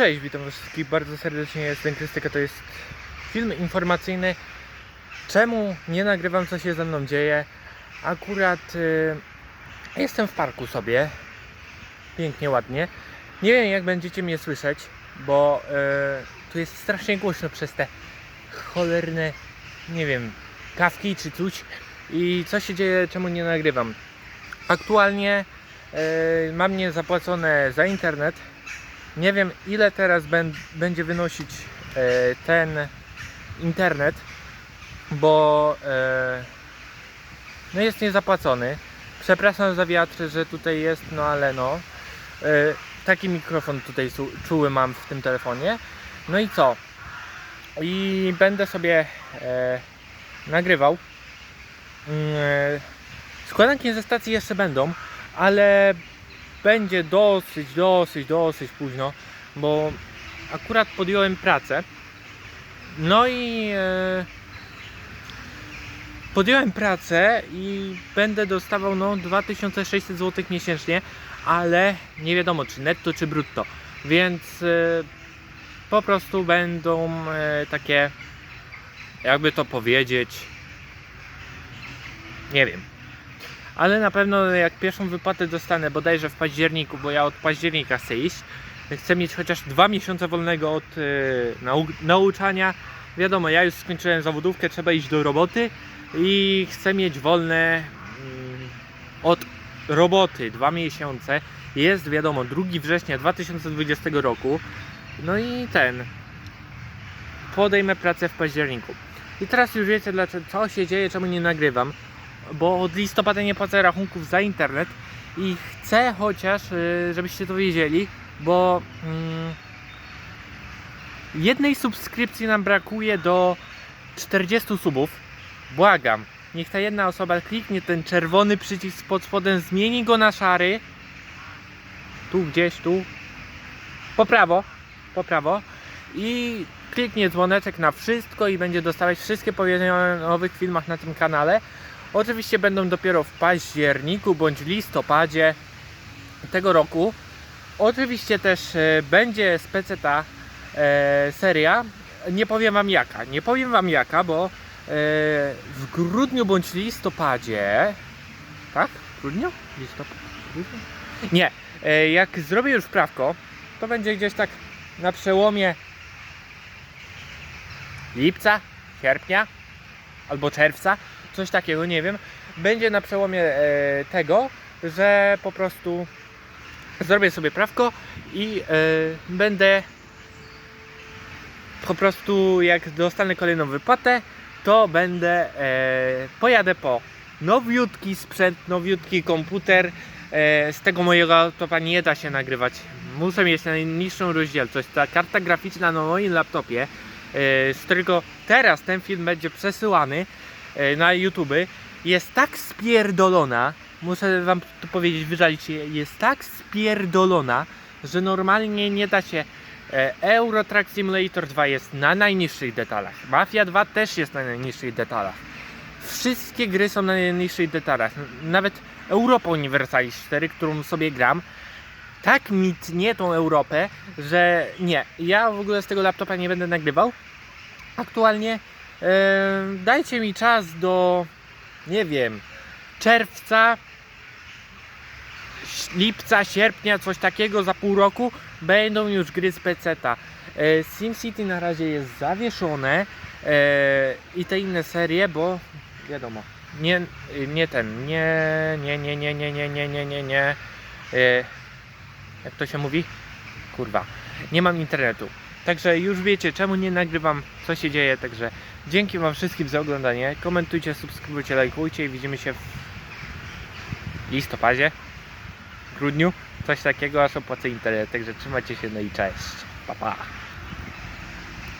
Cześć, witam wszystkich bardzo serdecznie, jestem Krystyka, to jest film informacyjny. Czemu nie nagrywam, co się ze mną dzieje? Akurat y, jestem w parku sobie, pięknie, ładnie. Nie wiem, jak będziecie mnie słyszeć, bo y, tu jest strasznie głośno przez te cholerne, nie wiem, kawki czy coś. I co się dzieje, czemu nie nagrywam? Aktualnie y, mam mnie zapłacone za internet. Nie wiem ile teraz będzie wynosić e, ten internet, bo e, no jest niezapłacony. Przepraszam za wiatr, że tutaj jest, no ale no. E, taki mikrofon tutaj czuły mam w tym telefonie. No i co? I będę sobie nagrywał. Mm, składanki ze stacji jeszcze będą, ale będzie dosyć, dosyć, dosyć późno, bo akurat podjąłem pracę. No i e, podjąłem pracę i będę dostawał no 2600 zł miesięcznie, ale nie wiadomo czy netto czy brutto. Więc e, po prostu będą e, takie jakby to powiedzieć nie wiem ale na pewno jak pierwszą wypłatę dostanę bodajże w październiku, bo ja od października chcę iść, chcę mieć chociaż dwa miesiące wolnego od e, nau nauczania. Wiadomo, ja już skończyłem zawodówkę, trzeba iść do roboty i chcę mieć wolne mm, od roboty dwa miesiące. Jest wiadomo 2 września 2020 roku. No i ten podejmę pracę w październiku. I teraz już wiecie dlaczego, co się dzieje, czemu nie nagrywam bo od listopada nie płacę rachunków za internet i chcę chociaż, y, żebyście to wiedzieli, bo mm, jednej subskrypcji nam brakuje do 40 subów. Błagam, niech ta jedna osoba kliknie ten czerwony przycisk pod spodem, zmieni go na szary. Tu gdzieś, tu. Po prawo, po prawo. I kliknie dzwoneczek na wszystko i będzie dostawać wszystkie powiedzenia o nowych filmach na tym kanale. Oczywiście będą dopiero w październiku bądź listopadzie tego roku. Oczywiście też e, będzie speceta e, seria. Nie powiem wam jaka. Nie powiem wam jaka, bo e, w grudniu bądź listopadzie. Tak? W grudniu? Listopad? Nie. Jak zrobię już prawko, to będzie gdzieś tak na przełomie lipca, sierpnia albo czerwca coś takiego, nie wiem, będzie na przełomie e, tego, że po prostu zrobię sobie prawko i e, będę po prostu jak dostanę kolejną wypłatę, to będę e, pojadę po nowiutki sprzęt, nowiutki komputer. Z tego mojego laptopa nie da się nagrywać. Muszę mieć najniższą rozdzielczość. Ta karta graficzna na moim laptopie, z którego teraz ten film będzie przesyłany, na YouTube jest tak spierdolona, muszę wam to powiedzieć, wyżalić jest tak spierdolona, że normalnie nie da się. E, Euro Truck Simulator 2 jest na najniższych detalach. Mafia 2 też jest na najniższych detalach. Wszystkie gry są na najniższych detalach. Nawet Europa Universalis 4, którą sobie gram, tak mi tnie tą Europę, że nie, ja w ogóle z tego laptopa nie będę nagrywał. Aktualnie e, dajcie mi czas do, nie wiem, czerwca, lipca, sierpnia, coś takiego za pół roku będą już gry z peceta. E, SimCity na razie jest zawieszone e, i te inne serie, bo wiadomo, nie, nie ten, nie, nie, nie, nie, nie, nie, nie, nie, nie, nie. E, jak to się mówi? Kurwa, nie mam internetu. Także już wiecie, czemu nie nagrywam, co się dzieje. Także dzięki Wam wszystkim za oglądanie. Komentujcie, subskrybujcie, lajkujcie i widzimy się w listopadzie, grudniu, coś takiego, aż opłacę internet. Także trzymajcie się, no i cześć. Pa, pa.